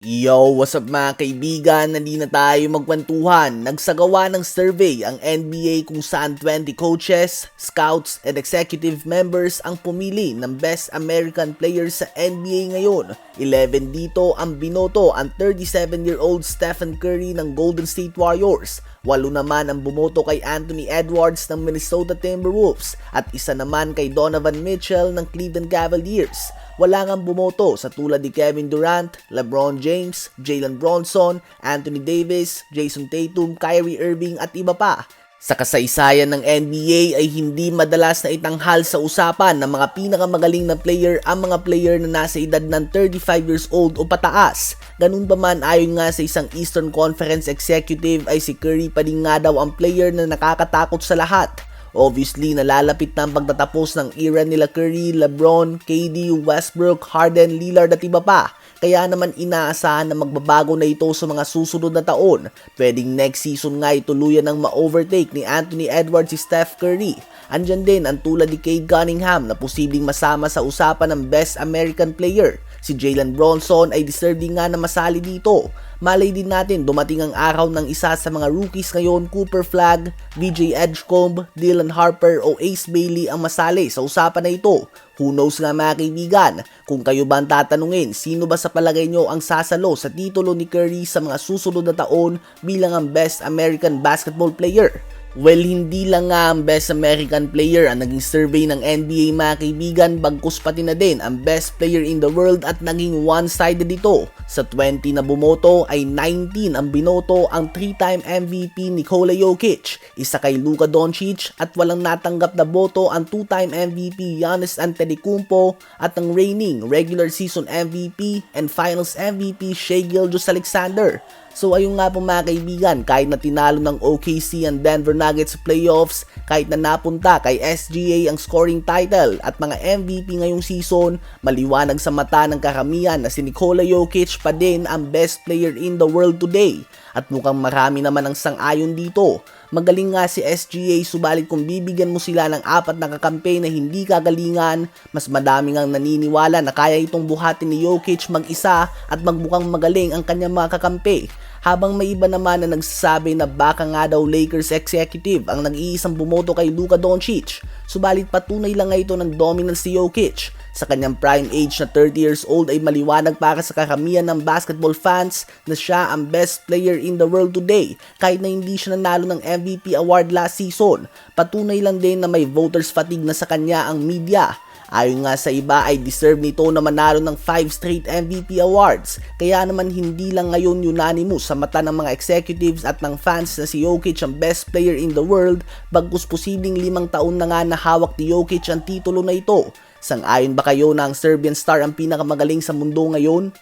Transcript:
Yo, what's up mga kaibigan? Nandi na tayo magkwentuhan. Nagsagawa ng survey ang NBA kung saan 20 coaches, scouts, and executive members ang pumili ng best American players sa NBA ngayon. 11 dito ang binoto ang 37-year-old Stephen Curry ng Golden State Warriors. Walo naman ang bumoto kay Anthony Edwards ng Minnesota Timberwolves at isa naman kay Donovan Mitchell ng Cleveland Cavaliers wala ngang bumoto sa tulad ni Kevin Durant, LeBron James, Jalen Bronson, Anthony Davis, Jason Tatum, Kyrie Irving at iba pa. Sa kasaysayan ng NBA ay hindi madalas na itanghal sa usapan ng mga pinakamagaling na player ang mga player na nasa edad ng 35 years old o pataas. Ganun pa man ayon nga sa isang Eastern Conference executive ay si Curry pa din nga daw ang player na nakakatakot sa lahat. Obviously, nalalapit na ang pagtatapos ng era nila Curry, LeBron, KD, Westbrook, Harden, Lillard at iba pa. Kaya naman inaasahan na magbabago na ito sa mga susunod na taon. Pwedeng next season nga ituluyan ng ma-overtake ni Anthony Edwards si Steph Curry. Andyan din ang tulad ni Cade Cunningham na posibleng masama sa usapan ng Best American Player. Si Jalen Bronson ay deserving nga na masali dito. Malay din natin dumating ang araw ng isa sa mga rookies ngayon, Cooper Flag, BJ Edgecomb, Dylan Harper o Ace Bailey ang masali sa usapan na ito. Who knows nga mga kaibigan, kung kayo ba ang tatanungin, sino ba sa palagay nyo ang sasalo sa titulo ni Curry sa mga susunod na taon bilang ang Best American Basketball Player? Well, hindi lang nga ang Best American Player ang naging survey ng NBA mga kaibigan, bagkus pati na din ang Best Player in the World at naging one-sided ito. Sa 20 na bumoto ay 19 ang binoto ang 3-time MVP Nikola Jokic, isa kay Luka Doncic at walang natanggap na boto ang 2-time MVP Giannis Antetokounmpo at ang reigning regular season MVP and finals MVP Shea Gilgeous-Alexander. So ayun nga po mga kaibigan, kahit na tinalo ng OKC ang Denver Nuggets playoffs, kahit na napunta kay SGA ang scoring title at mga MVP ngayong season, maliwanag sa mata ng karamihan na si Nikola Jokic pa din ang best player in the world today. At mukhang marami naman ang sang-ayon dito. Magaling nga si SGA subalit kung bibigyan mo sila ng apat na kakampi na hindi kagalingan, mas madami ngang naniniwala na kaya itong buhatin ni Jokic mag-isa at magbukang magaling ang kanyang mga kakampi habang may iba naman na nagsasabi na baka nga daw Lakers executive ang nag-iisang bumoto kay Luka Doncic. Subalit patunay lang nga ito ng dominance si Jokic. Sa kanyang prime age na 30 years old ay maliwanag para sa karamihan ng basketball fans na siya ang best player in the world today kahit na hindi siya nanalo ng MVP award last season. Patunay lang din na may voters fatigue na sa kanya ang media. Ayon nga sa iba ay deserve nito na manalo ng 5 straight MVP awards. Kaya naman hindi lang ngayon unanimous sa mata ng mga executives at ng fans na si Jokic ang best player in the world bagkus posibleng limang taon na nga na hawak ni Jokic ang titulo na ito. Sang-ayon ba kayo na ang Serbian star ang pinakamagaling sa mundo ngayon?